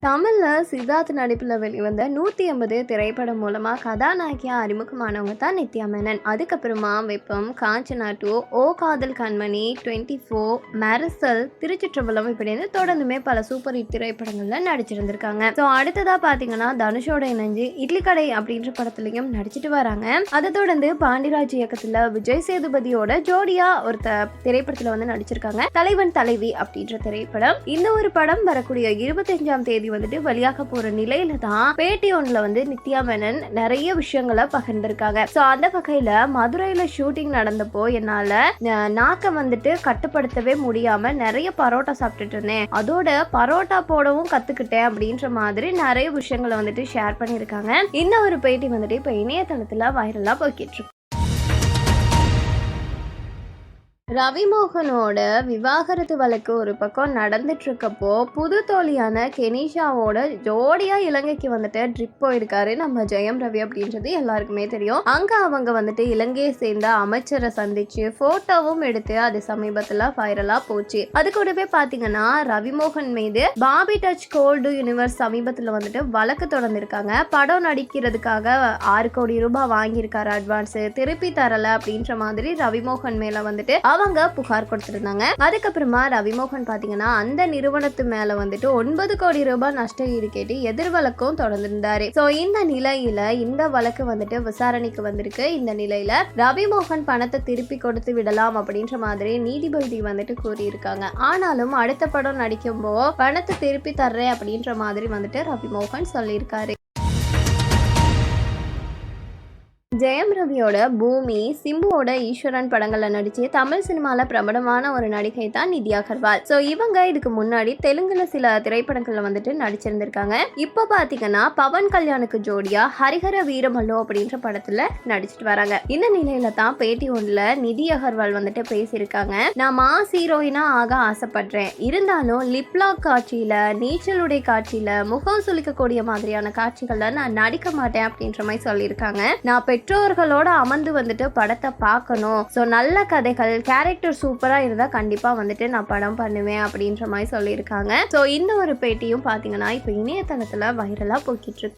தமிழில் சித்தார்த் நடிப்பில் வெளிவந்த நூற்றி ஐம்பது திரைப்படம் மூலமாக கதாநாயகியா அறிமுகமானவங்க தான் நித்யா மேனன் அதுக்கப்புறமா வெப்பம் காஞ்சனா டூ ஓ காதல் கண்மணி டுவெண்ட்டி ஃபோர் மெரசல் திருச்சிற்றம்பலம் இப்படின்னு தொடர்ந்துமே பல சூப்பர் ஹிட் திரைப்படங்களில் நடிச்சிருந்திருக்காங்க. ஸோ அடுத்ததாக பார்த்தீங்கன்னா தனுஷோட இணைஞ்சு இட்லி கடை அப்படின்ற படத்துலையும் நடிச்சிட்டு வராங்க. அதை தொடர்ந்து பாண்டிராஜ் இயக்கத்தில் விஜய் சேதுபதியோட ஜோடியா ஒரு த- வந்து நடிச்சிருக்காங்க. தலைவன் தலைவி அப்படின்ற திரைப்படம். இந்த ஒரு படம் வரக்கூடிய இருபத்தஞ்சாம் தேதி வந்துட்டு வெளியாக போற நிலையில தான் பேட்டி ஒன்ல வந்து நித்யா மேனன் நிறைய விஷயங்களை பகிர்ந்திருக்காங்க. ஸோ அந்த வகையில மதுரையில ஷூட்டிங் நடந்தப்போ என்னால நாக்க வந்துட்டு கட்டுப்படுத்தவே முடியாம நிறைய பரோட்டா சாப்பிட்டுட்டு இருந்தேன். அதோட பரோட்டா போடவும் கத்துக்கிட்டேன் அப்படின்ற மாதிரி நிறைய விஷயங்களை வந்துட்டு ஷேர் பண்ணியிருக்காங்க. இந்த ஒரு பேட்டி வந்துட்டு இப்போ இணையதளத்துல வைரலா போய்கிட்டு இருக்கு. ரவிமோகனோட விவாகரத்து வழக்கு ஒரு பக்கம் நடந்துட்டுருக்கப்போ புது தோழியான கெனிஷாவோட ஜோடியாக இலங்கைக்கு வந்துட்டு ட்ரிப் போயிருக்காரு. நம்ம ஜெயம் ரவி அப்படின்றது எல்லாருக்குமே தெரியும். அங்கே அவங்க வந்துட்டு இலங்கையை சேர்ந்த அமைச்சரை சந்திச்சு ஃபோட்டோவும் எடுத்து அது சமீபத்தில் வைரலாக போச்சு. அது கூடவே பார்த்தீங்கன்னா ரவிமோகன் மீது பாபி டச் கோல்டு யூனிவர்ஸ் சமீபத்தில் வந்துட்டு வழக்கு தொடர்ந்துருக்காங்க. படம் நடிக்கிறதுக்காக ஆறு கோடி ரூபாய் வாங்கியிருக்காரு அட்வான்ஸு திருப்பி தரலை அப்படின்ற மாதிரி ரவிமோகன் மேலே வந்துட்டு அவங்க புகார் கொடுத்திருந்தாங்க. அதுக்கப்புறமா ரவிமோகன் பாத்தீங்கன்னா அந்த நிறுவனத்து மேல வந்துட்டு ஒன்பது கோடி ரூபாய் நஷ்ட ஈடு கேட்டு எதிர் வழக்கும் தொடர்ந்திருந்தாரு. சோ இந்த நிலையில இந்த வழக்கு வந்துட்டு விசாரணைக்கு வந்திருக்கு. இந்த நிலையில ரவிமோகன் பணத்தை திருப்பி கொடுத்து விடலாம் அப்படின்ற மாதிரி நீதிபதி வந்துட்டு கூறியிருக்காங்க. ஆனாலும் அடுத்த படம் நடிக்கும்போ பணத்தை திருப்பி தர்றேன் அப்படின்ற மாதிரி வந்துட்டு ரவிமோகன் சொல்லியிருக்காரு. ஜெயம் ரவியோட பூமி சிம்புவோட ஈஸ்வரன் படங்கள்ல நடிச்சு தமிழ் சினிமால பிரபலமான ஒரு நடிகை தான் நிதி அகர்வால். ஸோ இவங்க இதுக்கு முன்னாடி தெலுங்குல சில திரைப்படங்கள்ல வந்துட்டு நடிச்சிருந்திருக்காங்க. இப்போ பாத்தீங்கன்னா பவன் கல்யாணுக்கு ஜோடியா ஹரிஹர வீரமல்லோ அப்படின்ற படத்துல நடிச்சிட்டு வராங்க. இந்த நிலையில தான் பேட்டி ஒன்றில் நிதி அகர்வால் வந்துட்டு பேசியிருக்காங்க. நான் மாஸ் ஹீரோயினா ஆக ஆசைப்படுறேன். இருந்தாலும் லிப்லாக் காட்சியில நீச்சலுடை காட்சியில முகம் சுளிக்கக்கூடிய மாதிரியான காட்சிகள்ல நான் நடிக்க மாட்டேன் அப்படின்ற மாதிரி சொல்லியிருக்காங்க. நான் பெற்றோர்களோட அமர்ந்து வந்துட்டு படத்தை பார்க்கணும். ஸோ நல்ல கதைகள் கேரக்டர் சூப்பராக இருந்தால் கண்டிப்பாக வந்துட்டு நான் படம் பண்ணுவேன் அப்படின்ற மாதிரி சொல்லியிருக்காங்க. ஸோ இந்த ஒரு பேட்டியும் பார்த்தீங்கன்னா இப்போ இணையதளத்தில் வைரலாக போய்கிட்டு இருக்கு.